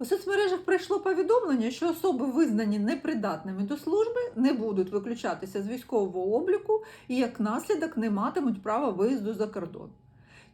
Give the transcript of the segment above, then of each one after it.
У соцмережах прийшло повідомлення, що особи, визнані непридатними до служби, не будуть виключатися з військового обліку і як наслідок не матимуть права виїзду за кордон.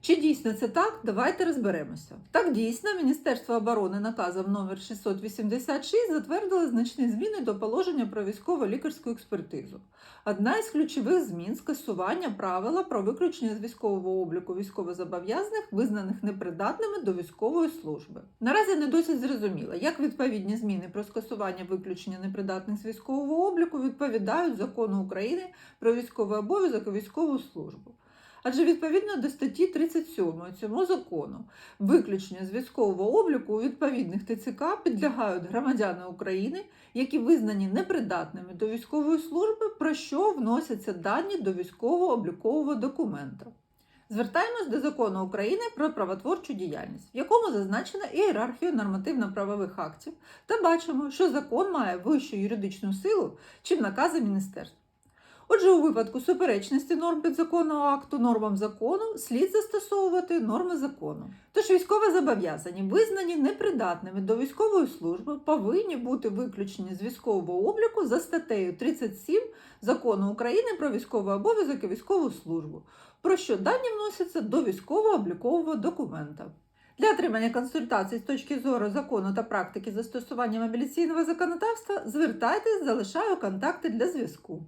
Чи дійсно це так? Давайте розберемося. Так дійсно, Міністерство оборони наказом номер 686 затвердило значні зміни до положення про військово-лікарську експертизу. Одна із ключових змін скасування правила про виключення з військового обліку військовозобов'язаних, визнаних непридатними до військової служби. Наразі не досить зрозуміло, як відповідні зміни про скасування виключення непридатних з військового обліку відповідають закону України про військовий обов'язок і військову службу. Адже відповідно до статті 37 цього закону виключення з військового обліку у відповідних ТЦК підлягають громадяни України, які визнані непридатними до військової служби, про що вносяться дані до військового облікового документа. Звертаємось до закону України про правотворчу діяльність, в якому зазначена ієрархія нормативно-правових актів, та бачимо, що закон має вищу юридичну силу, чим накази міністерства. Отже, у випадку суперечності норм підзаконного акту нормам закону слід застосовувати норми закону. Тож військові зобов'язані, визнані непридатними до військової служби, повинні бути виключені з військового обліку за статтею 37 закону України про військовий обов'язок і військову службу, про що дані вносяться до військово-облікового документа. Для отримання консультацій з точки зору закону та практики застосування мобілізаційного законодавства звертайтесь, залишаю контакти для зв'язку.